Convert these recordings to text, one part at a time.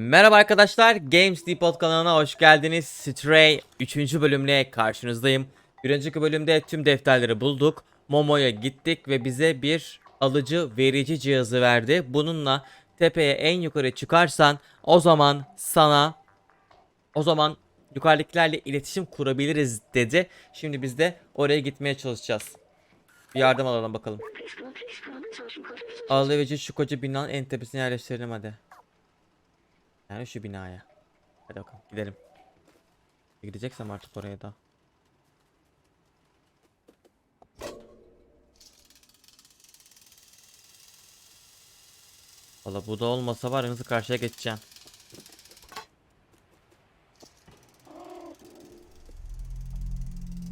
Merhaba arkadaşlar, Games Depot kanalına hoş geldiniz. Stray 3. bölümle karşınızdayım. Bir önceki bölümde tüm defterleri bulduk. Momo'ya gittik ve bize bir alıcı verici cihazı verdi. Bununla tepeye en yukarı çıkarsan o zaman sana o zaman yukarıdakilerle iletişim kurabiliriz dedi. Şimdi biz de oraya gitmeye çalışacağız. Bir yardım alalım bakalım. Alıcı şu koca binanın en tepesine yerleştirelim hadi. Yani şu binaya. Hadi bakalım gidelim. Gideceksem artık oraya da. Valla bu da olmasa var hızlı karşıya geçeceğim.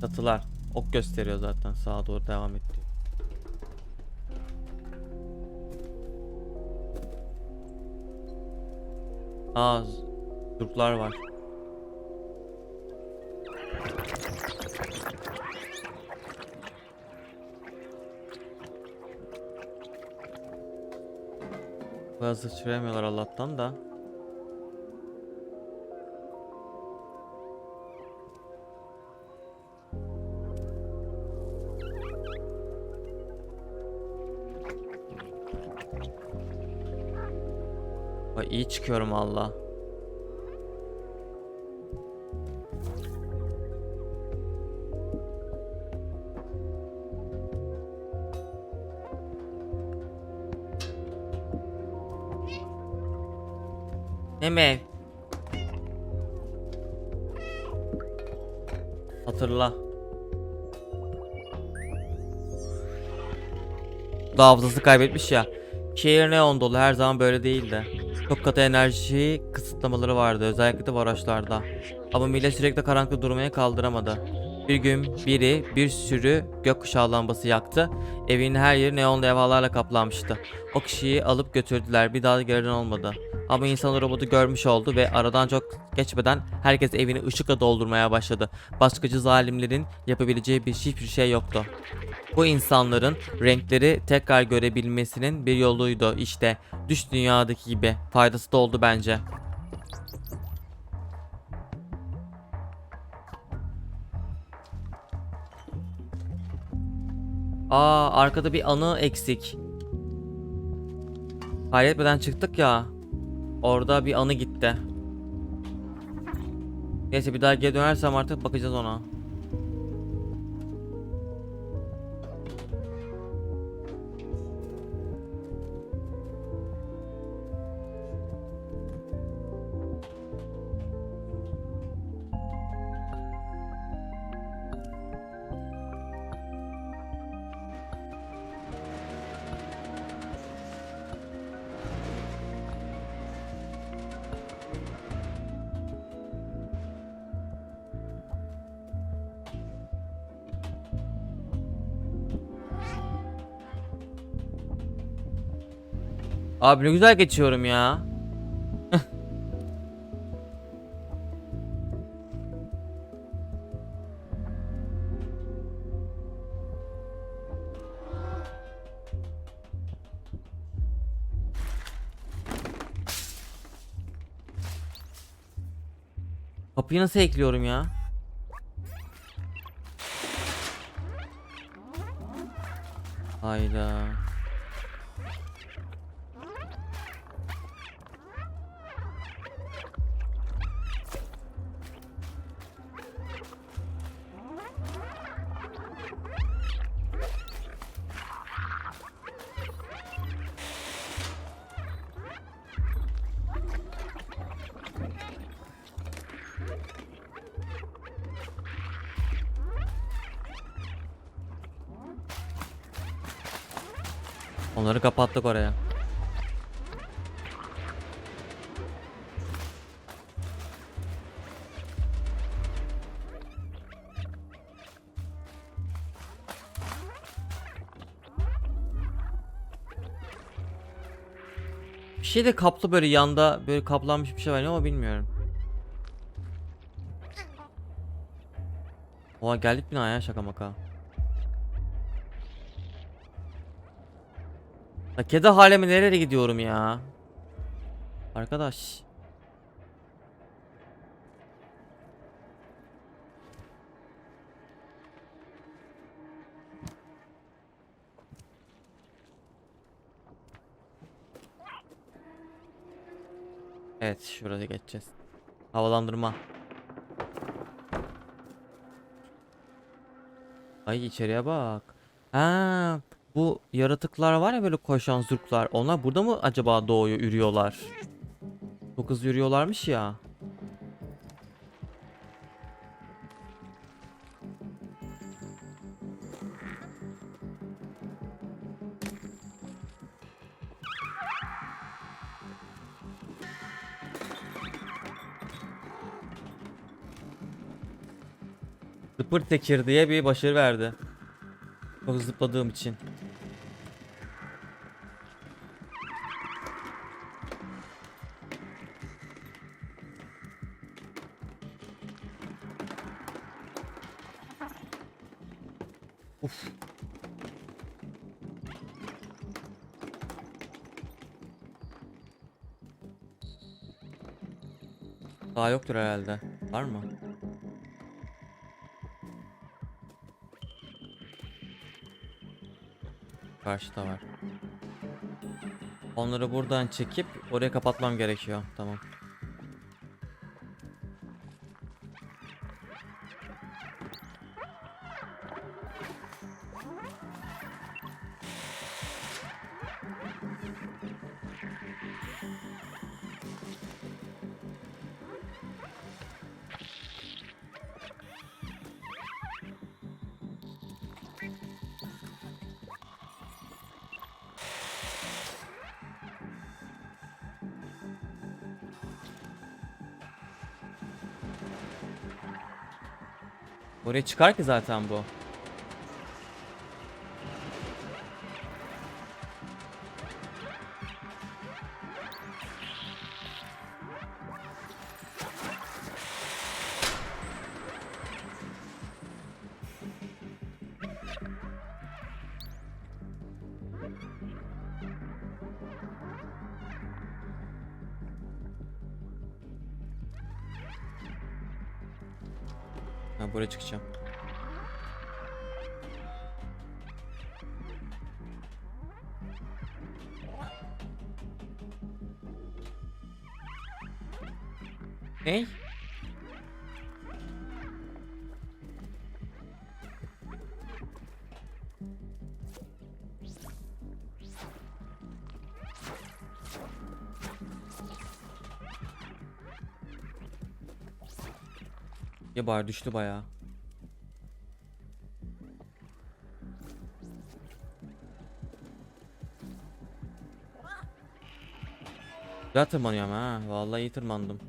Çatılar. Ok gösteriyor zaten sağa doğru devam et Aa, Türkler var. Biraz sıçrayamıyorlar Allah'tan da. Çıkıyorum Allah. Ne mi? Hatırla. Da hafızası kaybetmiş ya. Şehir neon dolu her zaman böyle değildi. Çok katı enerji kısıtlamaları vardı özellikle de bu araçlarda. Ama millet sürekli karanlıkta durmaya kaldıramadı. Bir gün biri bir sürü gökkuşağı lambası yaktı. Evin her yeri neon levhalarla kaplanmıştı. O kişiyi alıp götürdüler. Bir daha da gelen olmadı. Ama insan robotu görmüş oldu ve aradan çok geçmeden herkes evini ışıkla doldurmaya başladı. Başkacı zalimlerin yapabileceği bir hiçbir şey yoktu. Bu insanların renkleri tekrar görebilmesinin bir yoluydu işte. Düş dünyadaki gibi. Faydası da oldu bence. Aa arkada bir anı eksik. Kaybetmeden çıktık ya. Orada bir anı gitti. Neyse bir daha geri dönersem artık bakacağız ona. Abi ne güzel geçiyorum ya. Kapıyı nasıl ekliyorum ya? Hayda. Onları kapattık oraya. Bir şey de kaplı böyle yanda böyle kaplanmış bir şey var ama bilmiyorum. Oha geldik binaya şaka maka. Ya kedi halemi nereye gidiyorum ya? Arkadaş. Evet şuraya geçeceğiz. Havalandırma. Ay içeriye bak. Ha, bu yaratıklar var ya böyle koşan zurklar. Onlar burada mı acaba doğuyor, yürüyorlar? Çok hızlı yürüyorlarmış ya. Zıpır tekir diye bir başarı verdi. Çok zıpladığım için. Uf. Daha yoktur herhalde. Var mı? Karşıda var. Onları buradan çekip oraya kapatmam gerekiyor. Tamam. Oraya çıkar ki zaten bu. Ben buraya çıkacağım. Ney? Ya bari düştü bayağı. Güzel tırmanıyorum ha. Vallahi iyi tırmandım.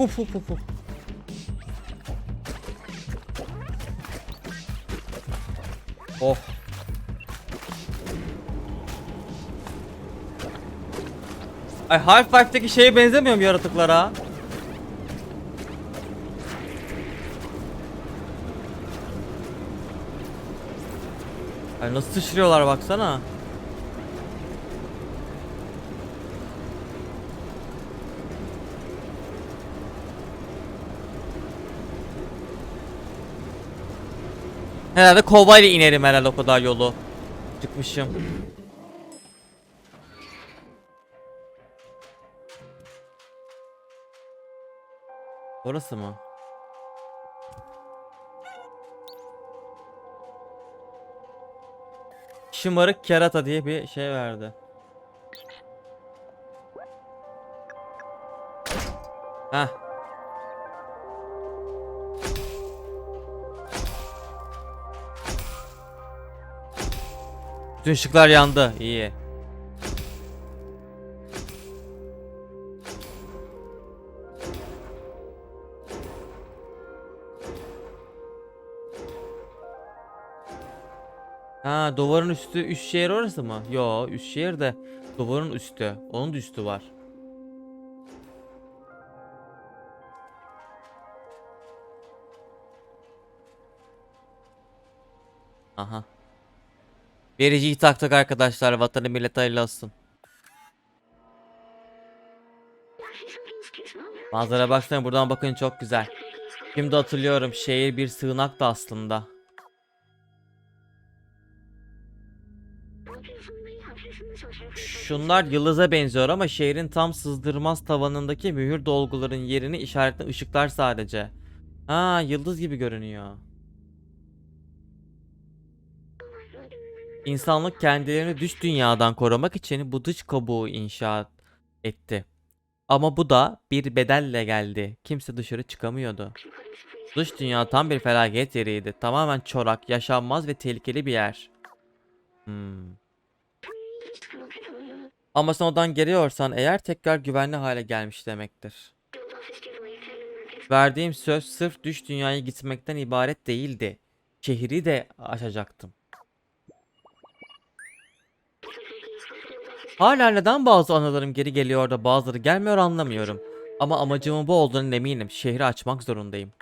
Uf uf uf uf. Oh. Ay Half-Life'deki şeye benzemiyor mu yaratıklara? Ay nasıl sıçrıyorlar baksana. Herhalde kovayla inerim herhalde o kadar yolu. Çıkmışım. Orası mı? Şımarık kerata diye bir şey verdi. Heh. Bütün ışıklar yandı. İyi. Ha duvarın üstü üst şehir orası mı? Yo üst şehir de duvarın üstü. Onun da üstü var. Aha. Vericiyi taktık arkadaşlar. Vatanı millet hayırlı olsun. Manzara baksana buradan bakın çok güzel. Şimdi hatırlıyorum şehir bir sığınaktı aslında. Şunlar yıldıza benziyor ama şehrin tam sızdırmaz tavanındaki mühür dolguların yerini işaretli ışıklar sadece. Ha yıldız gibi görünüyor. İnsanlık kendilerini dış dünyadan korumak için bu dış kabuğu inşa etti. Ama bu da bir bedelle geldi. Kimse dışarı çıkamıyordu. Dış dünya tam bir felaket yeriydi. Tamamen çorak, yaşanmaz ve tehlikeli bir yer. Hmm. Ama sen odan geliyorsan eğer tekrar güvenli hale gelmiş demektir. Verdiğim söz sırf düş dünyaya gitmekten ibaret değildi. Şehri de aşacaktım. Hala neden bazı anılarım geri geliyor da bazıları gelmiyor anlamıyorum. Ama amacımın bu olduğunu eminim. Şehri açmak zorundayım.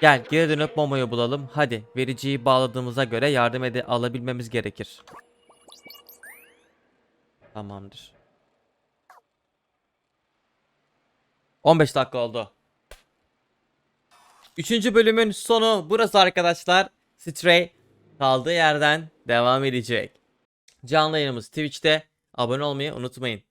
Gel geri dönüp Momo'yu bulalım. Hadi vericiyi bağladığımıza göre yardım ede alabilmemiz gerekir. Tamamdır. 15 dakika oldu. Üçüncü bölümün sonu burası arkadaşlar. Stray kaldığı yerden devam edecek. Canlı yayınımız Twitch'te. Abone olmayı unutmayın.